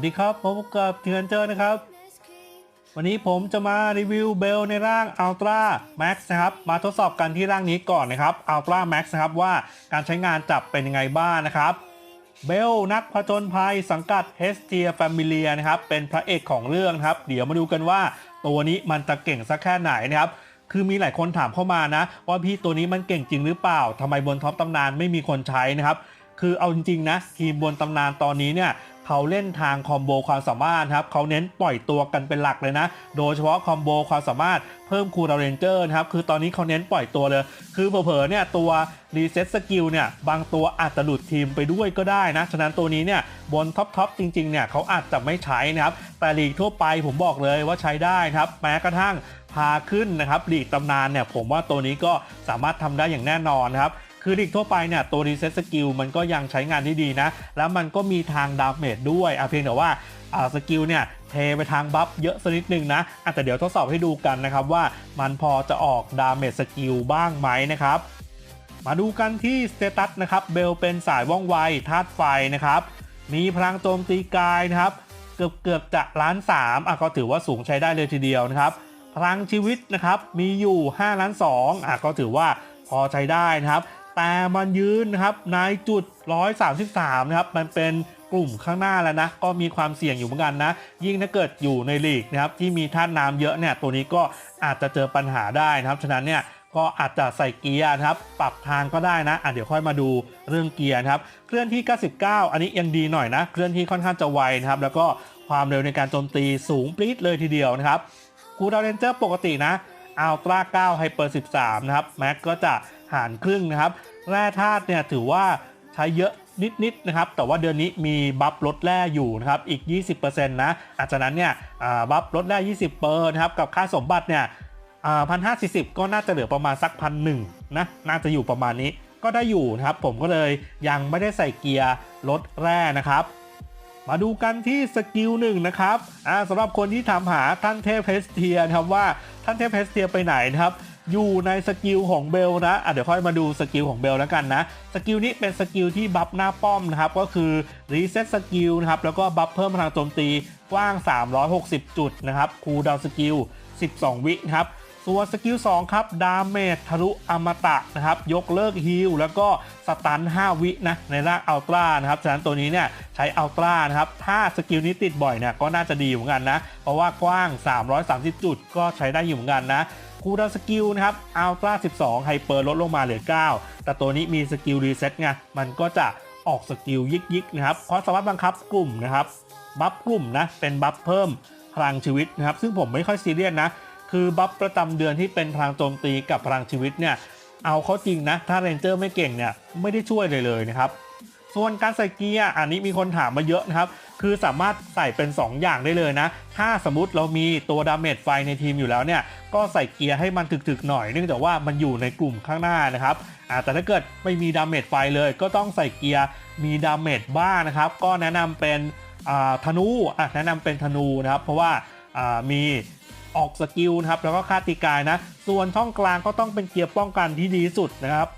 สวัสดีครับพบกับเทือนเจอนะครับ วันนี้ผมจะมารีวิวเบลในร่าง Ultra Max นะครับ มาทดสอบกันที่ร่างนี้ก่อนนะครับ Ultra Max นะครับว่าการใช้งานจับเป็นยังไงบ้างนะครับ เบลนักผจญภัยสังกัด h t i a Familia นะครับ เป็นพระเอกของเรื่องครับ เดี๋ยวมาดูกันว่าตัวนี้มันจะเก่งสักแค่ไหนนะครับคือมีหลายคนถามเข้ามานะ ว่าพี่ตัวนี้มันเก่งจริงหรือเปล่าทำไมบนท็อปตำนานไม่มีคนใช้นะครับ คือเอาจริงๆนะ ทีมบนตำนานตอนนี้เนี่ย เขาเล่นทางคอมโบความสามารถครับเขาเน้นปล่อยตัวกันเป็นหลักเลยนะ โดยเฉพาะคอมโบความสามารถเพิ่มคูลเรนเจอร์นะครับคือตอนนี้เขาเน้นปล่อยตัวเลย คือเผลอๆเนี่ยตัวรีเซ็ตสกิลเนี่ยบางตัวอาจจะหลุดทีมไปด้วยก็ได้นะ ฉะนั้นตัวนี้เนี่ยบนท็อปทอปจริงๆเนี่ยเขาอาจจะไม่ใช้นะครับ แต่ลีกทั่วไปผมบอกเลยว่าใช้ได้ครับ แม้กระทั่งพาขึ้นนะครับลีกตำนานเนี่ยผมว่าตัวนี้ก็สามารถทำได้อย่างแน่นอนครับ คือลีกทั่วไปเนี่ยตัวรีเซ็ตสกิลมันก็ยังใช้งานได้ดีนะ แล้วมันก็มีทางดาเมจด้วยอะเพียงแต่ว่าอ่าสกิลเนี่ยเทไปทางบัฟเยอะสักนิดนึงนะอะแต่เดี๋ยวทดสอบให้ดูกันนะครับว่ามันพอจะออกดาเมจสกิลบ้างไหมนะครับ มาดูกันที่สเตตัสนะครับเบลเป็นสายว่องไวธาตุไฟนะครับ มีพลังโจมตีกายนะครับ เกือบเกือบจะล้านสามอะก็ถือว่าสูงใช้ได้เลยทีเดียวนะครับ พลังชีวิตนะครับมีอยู่5ล้าน2อะก็ถือว่าพอใช้ได้นะครับ แต่มันยืนนะครับในจุด 133 นะครับ มันเป็นกลุ่มข้างหน้าแล้วนะ ก็มีความเสี่ยงอยู่เหมือนกันนะ ยิ่งถ้าเกิดอยู่ในลีกนะครับที่มีท่าน้ำเยอะเนี่ย ตัวนี้ก็อาจจะเจอปัญหาได้นะครับ ฉะนั้นเนี่ยก็อาจจะใส่เกียร์นะครับ ปรับทางก็ได้นะอะเดี๋ยวค่อยมาดูเรื่องเกียร์นะครับ เคลื่อนที่ 99 อันนี้ยังดีหน่อยนะ เคลื่อนที่ค่อนข้างจะไวนะครับ แล้วก็ความเร็วในการโจมตีสูงปรี๊ดเลยทีเดียวนะครับคูดาวเรนเจอร์ปกตินะอัลตร้า9ไฮเปอร์13 นะครับ แม็กก็จะ หารครึ่งนะครับ แร่ธาตุเนี่ยถือว่าใช้เยอะนิดๆนะครับ แต่ว่าเดือนนี้มีบัฟลดแร่อยู่นะครับ อีก 20%นะอาจากนั้นเนี่ยบัฟลดแร่20เปอร์นะครับ กับค่าสมบัติเนี่ยพันห้าสี่สิบก็น่าจะเหลือประมาณสักพันหนึ่งนะ น่าจะอยู่ประมาณนี้ ก็ได้อยู่นะครับ ผมก็เลยยังไม่ได้ใส่เกียร์ลดแร่นะครับ มาดูกันที่สกิลหนึ่งนะครับอาสำหรับคนที่ถามหาท่านเทพเฮสเทียนะครับว่าท่านเทพเฮสเทียไปไหนนะครับ อยู่ในสกิลของเบลนะอะเดี๋ยวค่อยมาดูสกิลของเบลแล้วกันนะสกิลนี้เป็นสกิลที่บัฟหน้าป้อมนะครับก็คือรีเซ็ตสกิลนะครับแล้วก็บัฟเพิ่มพลังโจมตีกว้าง 360 จุดนะครับคูลดาวน์สกิล 12 วิครับ ส่วนสกิล2ครับ ดาเมจทะลุอมตะนะครับ ยกเลิกฮิลแล้วก็สตัน 5 วินะ ในร่างอัลตร้านะครับ ฉะนั้นตัวนี้เนี่ยใช้อัลตร้านะครับ ถ้าสกิลนี้ติดบ่อยเนี่ยก็น่าจะดีเหมือนกันนะ เพราะว่ากว้าง 330 จุดก็ใช้ได้อยู่เหมือนกันนะคูดาสกิลนะครับอัลตร้า12ไฮเปอร์ลดลงมาเหลือ 9 แต่ตัวนี้มีสกิลรีเซ็ตไงมันก็จะออกสกิลยิกๆนะครับความสามารถบังคับกลุ่มนะครับบัฟกลุ่มนะเป็นบัฟเพิ่มพลังชีวิตนะครับซึ่งผมไม่ค่อยซีเรียสนะ คือบัฟประจำเดือนที่เป็นพลังโจมตีกับพลังชีวิตเนี่ยเอาเขาจริงนะ ถ้าเรนเจอร์ไม่เก่งเนี่ยไม่ได้ช่วยเลยเลยนะครับ ส่วนการใส่เกียร์อันนี้มีคนถามมาเยอะนะครับ คือสามารถใส่เป็น 2 อย่างได้เลยนะ ถ้าสมมติเรามีตัวดาเมจไฟในทีมอยู่แล้วเนี่ยก็ใส่เกียร์ให้มันถึกๆหน่อย เนื่องจากว่ามันอยู่ในกลุ่มข้างหน้านะครับแต่ถ้าเกิดไม่มีดาเมจไฟเลย ก็ต้องใส่เกียร์มีดาเมจบ้างนะครับ ก็แนะนำเป็นธนูแนะนำเป็นธนูนะครับ เพราะว่ามี ออกสกิลนะครับแล้วก็ค่าตีกายนะ ส่วนช่องกลางก็ต้องเป็นเกียร์ป้องกันที่ดีสุดนะครับ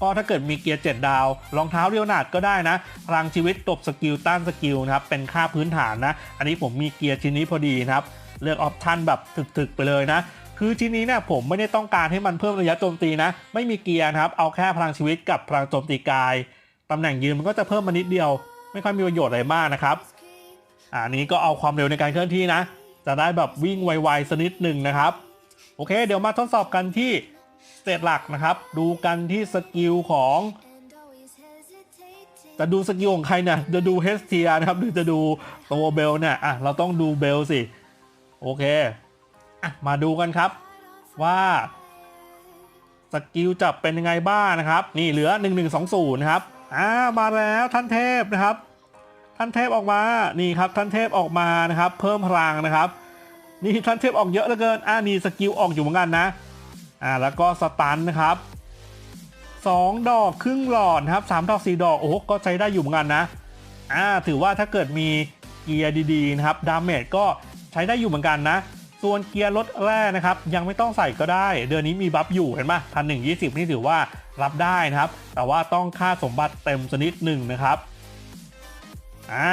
ก็ถ้าเกิดมีเกียร์ 7 ดาว รองเท้าเรียวนาดก็ได้นะ พลังชีวิตตบสกิลต้านสกิลนะครับ เป็นค่าพื้นฐานนะ อันนี้ผมมีเกียร์ชิ้นนี้พอดีนะครับ เลือกออปชันแบบถึกๆ ไปเลยนะ คือชิ้นนี้เนี่ยผมไม่ได้ต้องการให้มันเพิ่มระยะโจมตีนะ ไม่มีเกียร์นะครับ เอาแค่พลังชีวิตกับพลังโจมตีกาย ตำแหน่งยืนมันก็จะเพิ่มมานิดเดียว ไม่ค่อยมีประโยชน์อะไรมากนะครับอันนี้ก็เอาความเร็วในการเคลื่อนที่นะ จะได้แบบวิ่งไวๆสักนิดหนึ่งนะครับ โอเค เดี๋ยวมาทดสอบกันที่สเตจหลักนะครับ ดูกันที่สกิลของจะดูสกิลของใครเนี่ยจะดูเฮสเทียนะครับ หรือจะดูตัวเบลเนี่ยอะเราต้องดูเบลสิ โอเคอะมาดูกันครับว่าสกิลจะเป็นยังไงบ้างนะครับ นี่เหลือ 1120นะครับอ่ามาแล้วท่านเทพนะครับ ท่านเทพออกมา นี่ครับท่านเทพออกมานะครับ เพิ่มพลังนะครับ นี่ท่านเทพออกเยอะเหลือเกิน อ่านี่สกิลออกอยู่เหมือนกันนะ อ่าแล้วก็สตันนะครับสองดอกครึ่งหลอดครับสามดอกสี่ดอกโอ้โหก็ใช้ได้อยู่เหมือนกันนะ อ่าถือว่าถ้าเกิดมีเกียร์ดีๆนะครับดาเมจก็ใช้ได้อยู่เหมือนกันนะ ส่วนเกียร์รถแร่นะครับ ยังไม่ต้องใส่ก็ได้ เดือนนี้มีบัฟอยู่เห็นปะพันหนึ่งยี่สิบนี่ถือว่ารับได้นะครับ แต่ว่าต้องค่าสมบัติเต็มชนิดหนึ่งนะครับ อ่า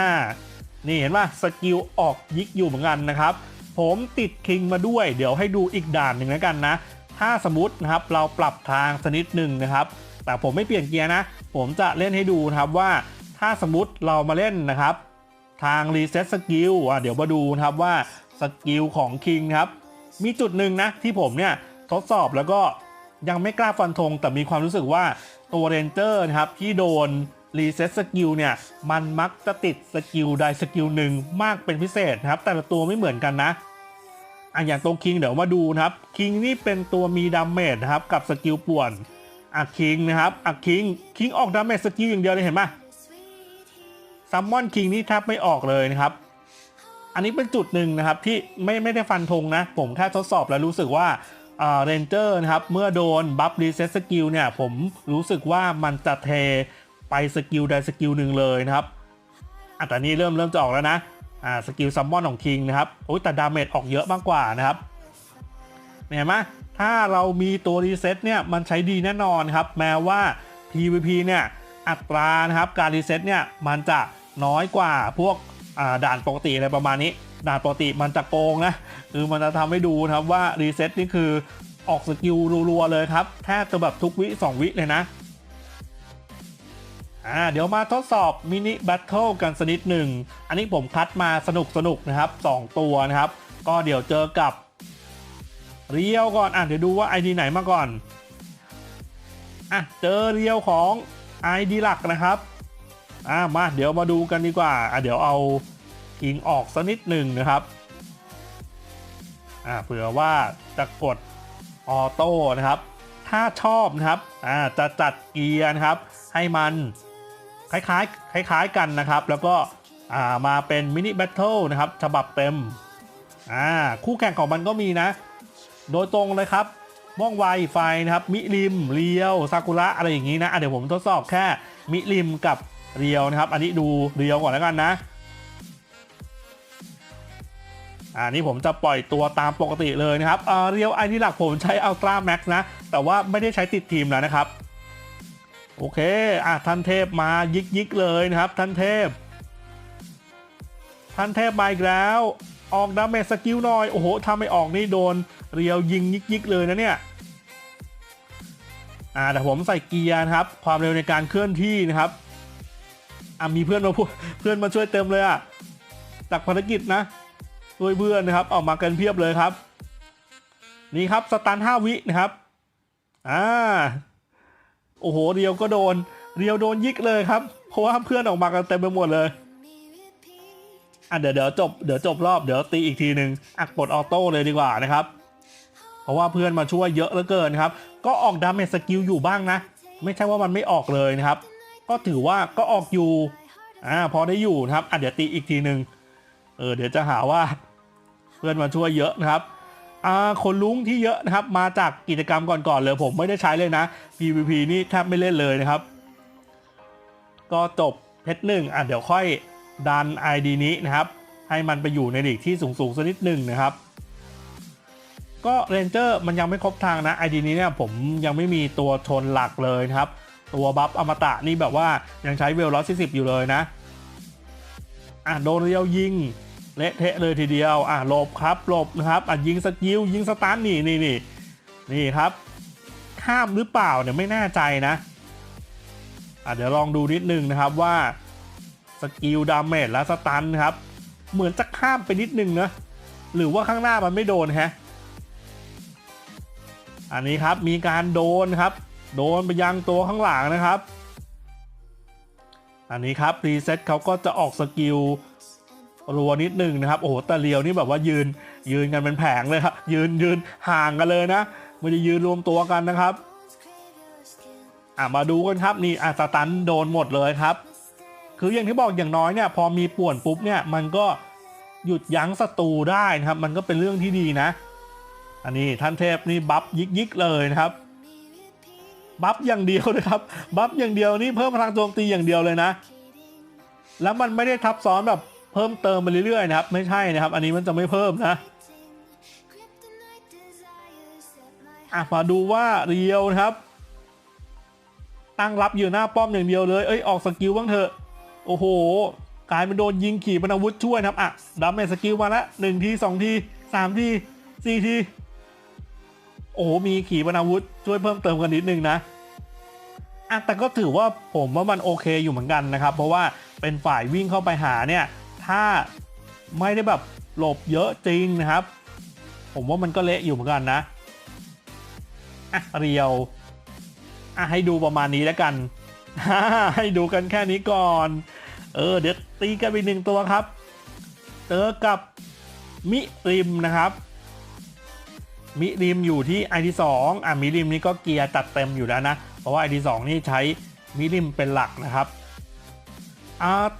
นี่เห็นป่ะสกิลออกยิกอยู่เหมือนกันนะครับ ผมติดคิงมาด้วย เดี๋ยวให้ดูอีกด่านหนึ่งแล้วกันนะ ถ้าสมมตินะครับเราปรับทางสนิดหนึ่งนะครับ แต่ผมไม่เปลี่ยนเกียร์นะ ผมจะเล่นให้ดูนะครับว่า ถ้าสมมติเรามาเล่นนะครับ ทางรีเซ็ตสกิลอะเดี๋ยวมาดูนะครับว่าสกิลของคิงครับ มีจุดหนึ่งนะที่ผมเนี่ยทดสอบแล้วก็ยังไม่กล้าฟันธงแต่มีความรู้สึกว่าตัวเรนเจอร์นะครับที่โดน รีเซ็ตสกิลเนี่ยมันมักจะติดสกิลใดสกิลหนึ่งมากเป็นพิเศษนะครับ แต่ละตัวไม่เหมือนกันนะอะอย่างตัวคิงเดี๋ยวมาดูนะครับคิงนี่เป็นตัวมีดาเมจนะครับกับสกิลป่วนอะคิงนะครับอะคิงคิงออกดาเมจสกิลอย่างเดียวเลยเห็นไหมซัมมอนคิงนี่แทบไม่ออกเลยนะครับ อันนี้เป็นจุดหนึ่งนะครับที่ไม่ไม่ได้ฟันธงนะ ผมแค่ทดสอบแล้วรู้สึกว่าเรนเจอร์นะครับเมื่อโดนบัฟรีเซ็ตสกิลเนี่ยผมรู้สึกว่ามันจะเท ไปสกิลใดสกิลหนึ่งเลยนะครับอะแต่นี้เริ่มเริ่มจะออกแล้วนะอ่าสกิลซัมมอนของคิงนะครับโอ้ยแต่ดาเมจออกเยอะมากกว่านะครับเห็นไหมถ้าเรามีตัวรีเซ็ตเนี่ยมันใช้ดีแน่นอนครับ แม้ว่า PVP เนี่ยอัตรานะครับการรีเซ็ตเนี่ยมันจะน้อยกว่าพวกด่านปกติอะไรประมาณนี้ ด่านปกติมันจะโกงนะคือมันจะทำให้ดูนะครับว่ารีเซ็ตนี่คือออกสกิลรัวๆเลยครับแทบจะแบบทุกวิ 2 วิเลยนะ อ่าเดี๋ยวมาทดสอบมินิแบทเทิลกันสักนิดหนึ่ง อันนี้ผมคัดมาสนุกสนุกนะครับ 2 ตัวนะครับ ก็เดี๋ยวเจอกับ เรียวก่อน อะเดี๋ยวดูว่า ID ไหนมาก่อน อะเจอเรียวของ ID หลักนะครับ อ่ามาเดี๋ยวมาดูกันดีกว่า อะเดี๋ยวเอากิงออกสักนิดหนึ่งนะครับ อ่าเผื่อว่าจะกดออโต้นะครับ ถ้าชอบนะครับ อ่าจะจัดเกียร์นะครับให้มัน คล้ายๆคล้ายๆกันนะครับ แล้วก็มาเป็นมินิแบทเทิลนะครับฉบับเต็มอ่าคู่แข่งของมันก็มีนะ โดยตรงเลยครับม่องไวไฟนะครับมิริมเรียวซากุระอะไรอย่างนี้นะะเดี๋ยวผมทดสอบแค่มิริมกับเรียวนะครับ อันนี้ดูเรียวก่อนแล้วกันนะอันนี้ผมจะปล่อยตัวตามปกติเลยนะครับเเรียวไอที่หลักผมใช้อัลตร้าแม็กซ์นะ แต่ว่าไม่ได้ใช้ติดทีมแล้วนะครับ โอเคอะท่านเทพมายิกยิกๆเลยนะครับ ท่านเทพ ท่านเทพมาอีกแล้ว ออกดาเมจสกิลหน่อย โอ้โหถ้าไม่ออกนี่โดนเรียวยิงยิกยิกๆเลยนะเนี่ยอ่าแต่ผมใส่เกียร์นะครับ ความเร็วในการเคลื่อนที่นะครับอะมีเพื่อนมาพูดเพื่อนมาช่วยเต็มเลยอะจากภารกิจนะช่วยเพื่อนนะครับออกมากันเพียบเลยครับ นี่ครับสตันห้าวินะครับอ่า โอ้โหเรียวก็โดน เรียวโดนยิกเลยครับ เพราะว่าเพื่อนออกมากันเต็มไปหมดเลยอะเดี๋ยวเดี๋ยวจบเดี๋ยวจบรอบเดี๋ยวตีอีกทีหนึ่งอะกดออโต้เลยดีกว่านะครับ เพราะว่าเพื่อนมาช่วยเยอะเหลือเกินครับ ก็ออกดาเมจสกิลอยู่บ้างนะ ไม่ใช่ว่ามันไม่ออกเลยนะครับ ก็ถือว่าก็ออกอยู่อ่าพอได้อยู่นะครับอะเดี๋ยวตีอีกทีหนึ่งเออเดี๋ยวจะหาว่า เพื่อนมาช่วยเยอะนะครับ คนลุงที่เยอะนะครับ มาจากกิจกรรมก่อนๆเลยผมไม่ได้ใช้เลยนะ PVP นี่แทบไม่เล่นเลยนะครับ ก็จบเพชรหนึ่งอะเดี๋ยวค่อยดัน ID นี้นะครับ ให้มันไปอยู่ในลีกที่สูงๆสักนิดหนึ่งนะครับก็เรนเจอร์มันยังไม่ครบทางนะ ID นี้เนี่ยผมยังไม่มีตัวชนหลักเลยนะครับ ตัวบัฟอมตะนี่แบบว่ายังใช้เวลร้อยสิบอยู่เลยนะอะโดนเรียวยิง เละเทะเลยทีเดียว อะหลบครับหลบนะครับอะยิงสกิลยิงสตันนี่นี่นี่นี่ครับ ข้ามหรือเปล่าเนี่ยไม่แน่ใจนะอะเดี๋ยวลองดูนิดนึงนะครับว่าสกิลดาเมจและสตันครับ เหมือนจะข้ามไปนิดนึงนะหรือว่าข้างหน้ามันไม่โดนแฮะอันนี้ครับมีการโดนครับ โดนไปยังตัวข้างหลังนะครับ อันนี้ครับรีเซ็ตเขาก็จะออกสกิล รัวนิดหนึ่งนะครับ โอ้โหต่เลียวนี่แบบว่ายืนยืนกันเป็นแผงเลยครับยืนยืนห่างกันเลยนะไม่ได้ยืนรวมตัวกันนะครับอะมาดูกันครับนี่อะสตันโดนหมดเลยครับ คืออย่างที่บอกอย่างน้อยเนี่ยพอมีป่วนปุ๊บเนี่ยมันก็หยุดยั้งศัตรูได้นะครับ มันก็เป็นเรื่องที่ดีนะ อันนี้ท่านเทพนี่บัฟยิกยิกเลยนะครับบัฟอย่างเดียวนะครับบัฟอย่างเดียวนี่เพิ่มพลังโจมตีอย่างเดียวเลยนะ แล้วมันไม่ได้ทับซ้อนแบบ เพิ่มเติมไปเรื่อยๆนะครับ ไม่ใช่นะครับ อันนี้มันจะไม่เพิ่มนะอะมาดูว่าเรียวนะครับ ตั้งรับอยู่หน้าป้อมอย่างเดียวเลย เอ้ยออกสกิลบ้างเถอะ โอ้โหกลายเป็นโดนยิงขี่ปนาวุธช่วยนะครับอะดัมเมจสกิลมาละหนึ่งทีสองทีสามทีสี่ทีโอ้โหมีขี่ปนาวุธช่วยเพิ่มเติมกันนิดนึงนะอะแต่ก็ถือว่าผมว่ามันโอเคอยู่เหมือนกันนะครับ เพราะว่าเป็นฝ่ายวิ่งเข้าไปหาเนี่ย ถ้าไม่ได้แบบหลบเยอะจริงนะครับ ผมว่ามันก็เละอยู่เหมือนกันนะอะเรียวอะให้ดูประมาณนี้แล้วกัน ให้ดูกันแค่นี้ก่อน เออเดี๋ยวตีกันไปหนึ่งตัวครับ เจอกับมิริมนะครับ มิริมอยู่ที่ i อที่2อะมิริมนี่ก็เกียร์ตัดเต็มอยู่แล้วนะ เพราะว่า i อที่2นี่ใช้มิริมเป็นหลักนะครับ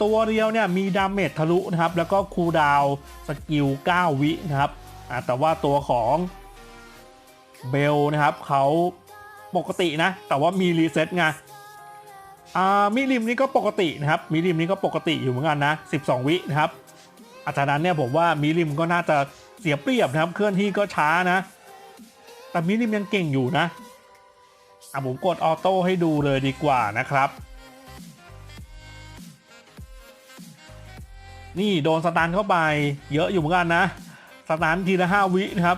ตัวเรียวเนี่ยมีดาเมจทะลุนะครับ แล้วก็คูดาวสกิล 9 วินะครับแต่ว่าตัวของเบลนะครับเขาปกตินะ แต่ว่ามีรีเซ็ตไงมิริมนี่ก็ปกตินะครับ มิริมนี่ก็ปกติอยู่เหมือนกันนะ 12 วินะครับอาจารย์นั้นเนี่ยผมว่ามิริมก็น่าจะเสียเปรียบนะครับ เคลื่อนที่ก็ช้านะ แต่มิริมยังเก่งอยู่นะอะผมกดออโต้ให้ดูเลยดีกว่านะครับ นี่โดนสตันเข้าไป เยอะอยู่เหมือนกันนะสตันทีละ5วินะครับ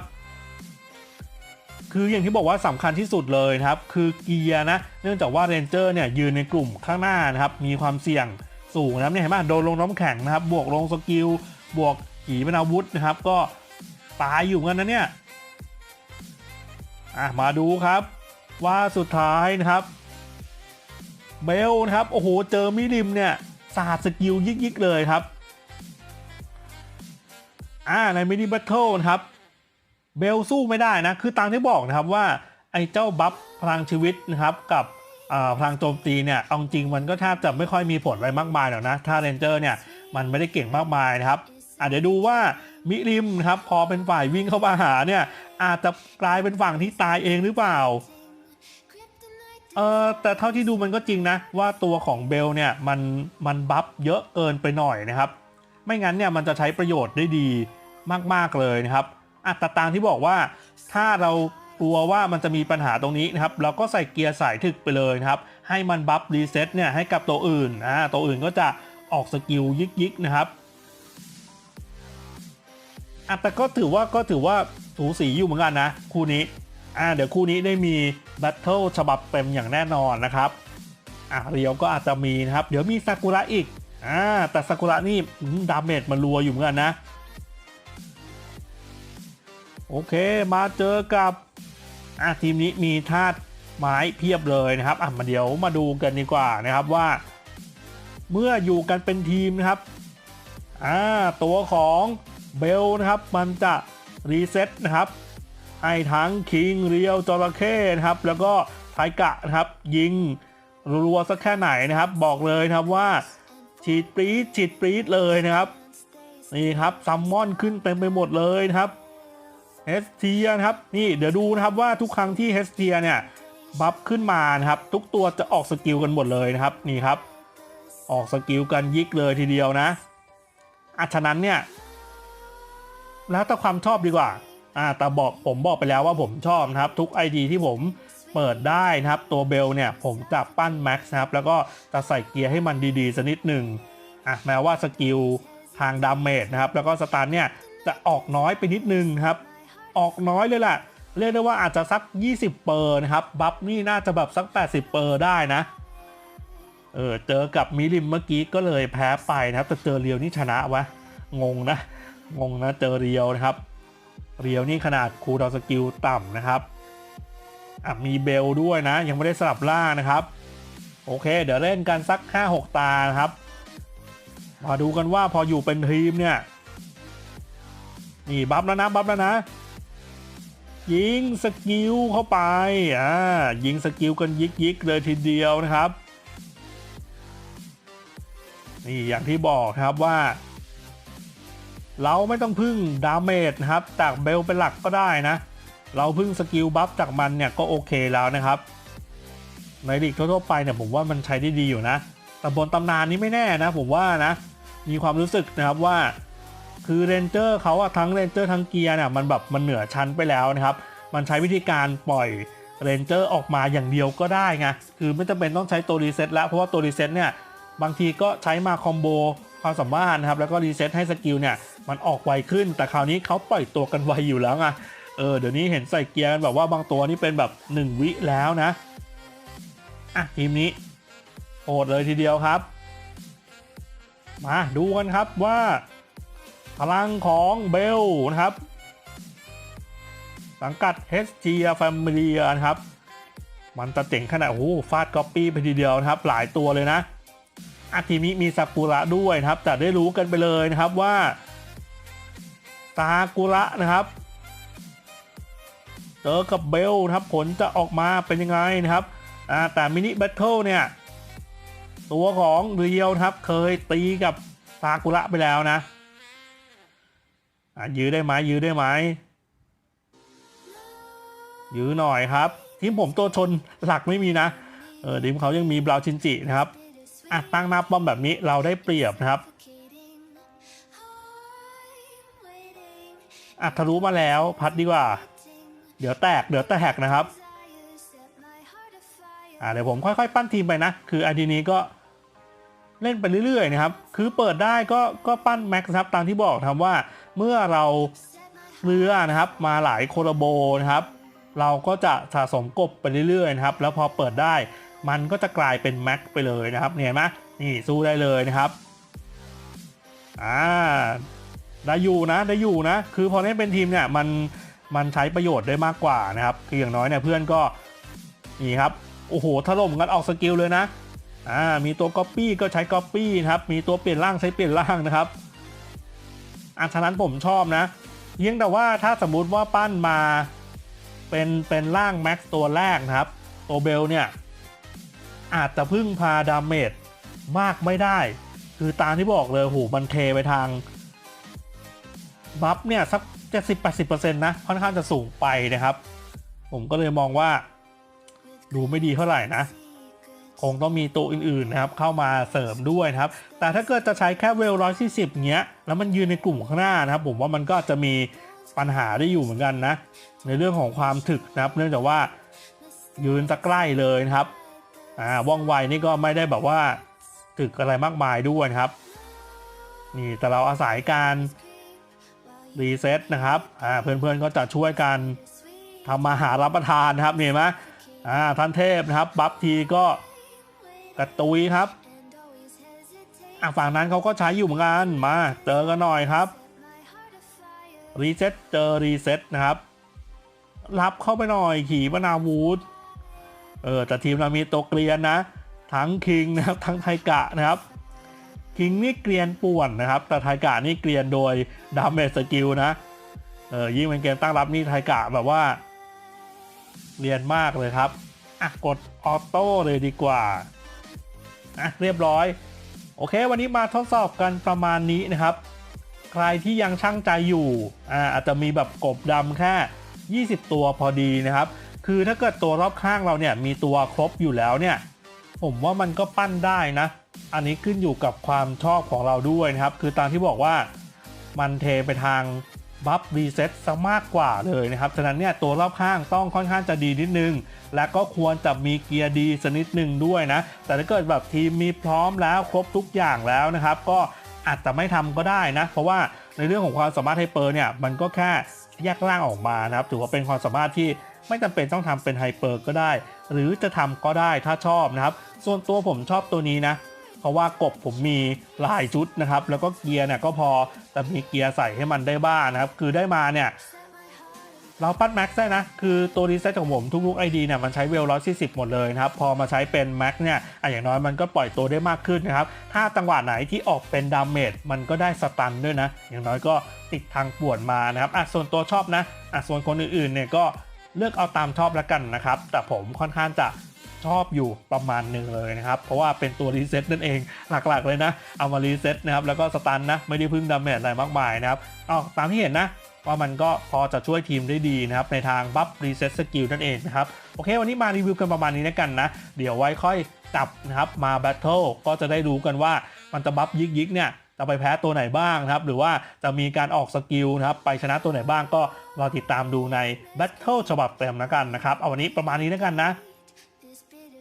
คืออย่างที่บอกว่าสำคัญที่สุดเลยนะครับ คือเกียร์นะ เนื่องจากว่าเรนเจอร์เนี่ยยืนในกลุ่มข้างหน้านะครับ มีความเสี่ยงสูงนะครับเนี่ยเห็นไหมโดนลงน้ำแข็งนะครับ บวกลงสกิล บวกขีเป็นอาวุธนะครับ ก็ตายอยู่เหมือนกันนะเนี่ยอะมาดูครับ ว่าสุดท้ายนะครับ เบลนะครับ โอ้โห เจอมิริมเนี่ยสาดสกิลยิกๆเลยครับ อ่าในมินิบัตเทิลนะครับ เบลสู้ไม่ได้นะ คือตามที่บอกนะครับว่า ไอ้เจ้าบัฟพลังชีวิตนะครับกับอ่าพลังโจมตีเนี่ยเอาจริงมันก็แทบจะไม่ค่อยมีผลอะไรมากมายหรอกนะ ถ้าเรนเจอร์เนี่ยมันไม่ได้เก่งมากมายนะครับอะเดี๋ยวดูว่ามิริมนะครับพอเป็นฝ่ายวิ่งเข้ามาหาเนี่ยอาจจะกลายเป็นฝั่งที่ตายเองหรือเปล่าเออแต่เท่าที่ดูมันก็จริงนะ ว่าตัวของเบลเนี่ยมันมันบัฟเยอะเกินไปหน่อยนะครับ ไม่งั้นเนี่ยมันจะใช้ประโยชน์ได้ดีมากๆเลยนะครับอะแต่ตามที่บอกว่าถ้าเรากลัวว่ามันจะมีปัญหาตรงนี้นะครับเราก็ใส่เกียร์สายถึกไปเลยนะครับ ให้มันบัฟรีเซ็ตเนี่ยให้กับตัวอื่นอ่าตัวอื่นก็จะออกสกิลยิกๆนะครับอะแต่ก็ถือว่าก็ถือว่าสูสีอยู่เหมือนกันนะ คู่นี้อ่าเดี๋ยวคู่นี้ได้มีแบทเทิลฉบับเต็มอย่างแน่นอนนะครับอะเรียวก็อาจจะมีนะครับ เดี๋ยวมีซากุระอีก อ่าแต่ซากุระนี่ดาเมจมันรัวอยู่เหมือนกันนะ โอเคมาเจอกับอะทีมนี้มีธาตุไม้เพียบเลยนะครับอะมาเดี๋ยวมาดูกันดีกว่านะครับว่า เมื่ออยู่กันเป็นทีมนะครับอ่าตัวของเบลนะครับมันจะรีเซ็ตนะครับให้ทั้งคิงเรียวจระเข้นะครับ แล้วก็ไทกะนะครับยิงรัวสักแค่ไหนนะครับ บอกเลยนะครับว่า ฉีดปรี๊ดฉีดปรี๊ดเลยนะครับนี่ครับซัมมอนขึ้นเต็มไปหมดเลยนะครับเฮสเทียนะครับนี่เดี๋ยวดูนะครับว่าทุกครั้งที่เฮสเทียเนี่ยบัฟขึ้นมานะครับ ทุกตัวจะออกสกิลกันหมดเลยนะครับนี่ครับ ออกสกิลกันยิกเลยทีเดียวนะอาฉะนั้นเนี่ยแล้วแต่ความชอบดีกว่าอ่าแต่บอกผมบอกไปแล้วว่าผมชอบนะครับ ทุก ID ที่ผม เปิดได้นะครับ ตัวเบลเนี่ยผมจะปั้นแม็กซ์นะครับ แล้วก็จะใส่เกียร์ให้มันดีๆสักนิดหนึ่งอะแม้ว่าสกิลทางดาเมจนะครับ แล้วก็สตาร์เนี่ยจะออกน้อยไปนิดนึงครับ ออกน้อยเลยแหละเรียกได้ว่าอาจจะสัก 20 เปอร์นะครับ บัฟนี่น่าจะแบบสัก 80 เปอร์ได้นะ เออ เจอกับมิริมเมื่อกี้ก็เลยแพ้ไปนะครับ แต่เจอเรียวนี่ชนะวะ งงนะ งงนะ เจอเรียวนะครับ เรียวนี่ขนาดคูดาวสกิลต่ำนะครับ อะมีเบลด้วยนะ ยังไม่ได้สลับล่างนะครับ โอเค เดี๋ยวเล่นกันสัก 5-6 ตานะครับ มาดูกันว่าพออยู่เป็นทีมเนี่ยนี่บัฟแล้วนะบัฟแล้วนะ ยิงสกิลเข้าไปอ่ายิงสกิลกันยิกยิกเลยทีเดียวนะครับ นี่อย่างที่บอกครับว่า เราไม่ต้องพึ่งดาเมจนะครับ จากเบลเป็นหลักก็ได้นะ เราพึ่งสกิลบัฟจากมันเนี่ยก็โอเคแล้วนะครับ ในลีกทั่วๆไปเนี่ยผมว่ามันใช้ได้ดีอยู่นะ แต่บนตำนานนี้ไม่แน่นะ ผมว่านะ มีความรู้สึกนะครับว่า คือเรนเจอร์เขาอะทั้งเรนเจอร์ทั้งเกียร์เนี่ยมันแบบมันเหนือชั้นไปแล้วนะครับ มันใช้วิธีการปล่อยเรนเจอร์ออกมาอย่างเดียวก็ได้ไง คือไม่จำเป็นต้องใช้ตัวรีเซ็ตแล้ว เพราะว่าตัวรีเซ็ตเนี่ยบางทีก็ใช้มาคอมโบความสามารถนะครับ แล้วก็รีเซ็ตให้สกิลเนี่ยมันออกไวขึ้น แต่คราวนี้เขาปล่อยตัวกันไวอยู่แล้วไง เออเดี๋ยวนี้เห็นใส่เกียร์กันแบบว่าบางตัวนี่เป็นแบบ 1 วิแล้วนะ อะ ทีมนี้โหดเลยทีเดียวครับ มาดูกันครับว่า พลังของเบลนะครับ สังกัด HG Family นะครับ มันจะเจ๋งขนาดโอ้โหฟาดก๊อปปี้ไปทีเดียวนะครับ หลายตัวเลยนะอาทีนี้มีซากุระด้วยนะครับ แต่ได้รู้กันไปเลยนะครับว่าซากุระนะครับ เจอกับเบลครับผลจะออกมาเป็นยังไงนะครับอ่าแต่มินิแบทเทิลเนี่ยตัวของเรียวครับเคยตีกับซากุระไปแล้วนะอะยื้อได้ไหมยื้อได้ไหมยื้อหน่อยครับ ทีมผมตัวชนหลักไม่มีนะเออทีมเขายังมีบราวชินจินะครับอะตั้งหน้าป้อมแบบนี้เราได้เปรียบนะครับอะทะลุมาแล้วพัดดีกว่า เดี๋ยวแตกเดี๋ยวแตกนะครับอ่าเดี๋ยวผมค่อย ๆ ปั้นทีมไปนะ คือไอดีนี้ก็เล่นไปเรื่อยๆนะครับ คือเปิดได้ก็ก็ปั้นแม็กซ์ครับตามที่บอกทำว่าเมื่อเราเรือนะครับ มาหลายโคลโบนะครับ เราก็จะสะสมกบไปเรื่อยๆนะครับ แล้วพอเปิดได้มันก็จะกลายเป็นแม็กไปเลยนะครับเห็นไหมนี่สู้ได้เลยนะครับอ่าได้อยู่นะได้อยู่นะ คือพอเล่นเป็นทีมเนี่ยมัน มันใช้ประโยชน์ได้มากกว่านะครับคืออย่างน้อยเนี่ยเพื่อนก็นี่ครับโอ้โหถล่มกันออกสกิลเลยนะอ่ามีตัวก๊อปปี้ก็ใช้ก๊อปปี้นะครับมีตัวเปลี่ยนร่างใช้เปลี่ยนร่างนะครับอะฉะนั้นผมชอบนะเพียงแต่ว่าถ้าสมมุติว่าปั้นมาเป็นเป็นร่างแม็กซ์ตัวแรกนะครับตัวเบลเนี่ยอาจจะพึ่งพาดาเมจมากไม่ได้ คือตามที่บอกเลยโหมันเทไปทางบัฟเนี่ยสัก 70-80%นะค่อนข้างจะสูงไปนะครับ ผมก็เลยมองว่า ดูไม่ดีเท่าไหร่นะ คงต้องมีตัวอื่นๆนะครับ เข้ามาเสริมด้วยนะครับ แต่ถ้าเกิดจะใช้แค่เวลร้อยสี่สิบเงี้ย แล้วมันยืนในกลุ่มข้างหน้านะครับ ผมว่ามันก็จะมีปัญหาได้อยู่เหมือนกันนะ ในเรื่องของความถึกนะครับ เนื่องจากว่ายืนจะใกล้เลยนะครับอ่าว่องไวนี่ก็ไม่ได้แบบว่าถึกอะไรมากมายด้วยครับ นี่แต่เราอาศัยการ รีเซ็ตนะครับอ่าเพื่อนๆก็จะช่วยกันทำมาหารับประทานนะครับนี่เห็นไหมอ่าท่านเทพนะครับบัฟทีก็กระตุยครับอะฝั่งนั้นเขาก็ใช้อยู่เหมือนกันมาเจอกันหน่อยครับรีเซ็ตเจอรีเซ็ตนะครับรับเข้าไปหน่อยขี่ปนาวูดเออแต่ทีมเรามีตัวเกลียนนะ ทั้งคิงนะครับทั้งไทกะนะครับ คิงนี่เกลียนป่วนนะครับ แต่ไทกะนี่เกลียนโดยดาเมจสกิลนะ เออยิ่งเป็นเกมตั้งรับนี่ไทกะแบบว่าเรียนมากเลยครับ อะ กดออโต้เลยดีกว่า อะ เรียบร้อย โอเค วันนี้มาทดสอบกันประมาณนี้นะครับ ใครที่ยังช่างใจอยู่ อ่า อาจจะมีแบบกบดำแค่ 20 ตัวพอดีนะครับ คือถ้าเกิดตัวรอบข้างเราเนี่ยมีตัวครบอยู่แล้วเนี่ย ผมว่ามันก็ปั้นได้นะ อันนี้ขึ้นอยู่กับความชอบของเราด้วยนะครับ คือตามที่บอกว่ามันเทไปทางบัฟรีเซ็ตซะมากกว่าเลยนะครับ ฉะนั้นเนี่ยตัวรอบข้างต้องค่อนข้างจะดีนิดนึง และก็ควรจะมีเกียร์ดีสกนิดนึงด้วยนะ แต่ถ้าเกิดแบบทีมมีพร้อมแล้วครบทุกอย่างแล้วนะครับ ก็อาจจะไม่ทำก็ได้นะ เพราะว่าในเรื่องของความสามารถไฮเปอร์เนี่ยมันก็แค่แยกร่างออกมานะครับ ถือว่าเป็นความสามารถที่ไม่จำเป็นต้องทำเป็นไฮเปอร์ก็ได้ หรือจะทำก็ได้ถ้าชอบนะครับ ส่วนตัวผมชอบตัวนี้นะ ราะว่ากบผมมีหลายชุดนะครับ แล้วก็เกียร์เนี่ยก็พอแต่มีเกียร์ใส่ให้มันได้บ้างนะครับ คือได้มาเนี่ยเราปั้นแม็กซ์ได้นะ คือตัวรีเซ็ตของผมทุกๆ ID เนี่ยมันใช้เวลร้อยสี่สิบหมดเลยนะครับ พอมาใช้เป็นแม็กซ์เนี่ยอะอย่างน้อยมันก็ปล่อยตัวได้มากขึ้นนะครับ ถ้าจังหวะไหนที่ออกเป็นดาเมจมันก็ได้สตันด้วยนะ อย่างน้อยก็ติดทางป่วนมานะครับอะส่วนตัวชอบนะอะส่วนคนอื่นๆเนี่ยก็เลือกเอาตามชอบแล้วกันนะครับ แต่ผมค่อนข้างจะ ชอบอยู่ประมาณหนึ่งเลยนะครับ เพราะว่าเป็นตัวรีเซ็ตนั่นเองหลักๆเลยนะ เอามารีเซ็ตนะครับ แล้วก็สตันนะ ไม่ได้พึ่งดาเมจอะไรมากมายนะครับอ๋อตามที่เห็นนะว่ามันก็พอจะช่วยทีมได้ดีนะครับ ในทางบัฟรีเซ็ตสกิลนั่นเองนะครับ โอเค วันนี้มารีวิวกันประมาณนี้แล้วกันนะ เดี๋ยวไว้ค่อยจับนะครับมาแบทเทิลก็จะได้รู้กันว่ามันจะบัฟยิกยิกเนี่ยจะไปแพ้ตัวไหนบ้างนะครับ หรือว่าจะมีการออกสกิลนะครับ ไปชนะตัวไหนบ้างก็รอติดตามดูในแบทเทิลฉบับเต็มนะกันนะครับ เอาวันนี้ประมาณนี้แล้กันนะ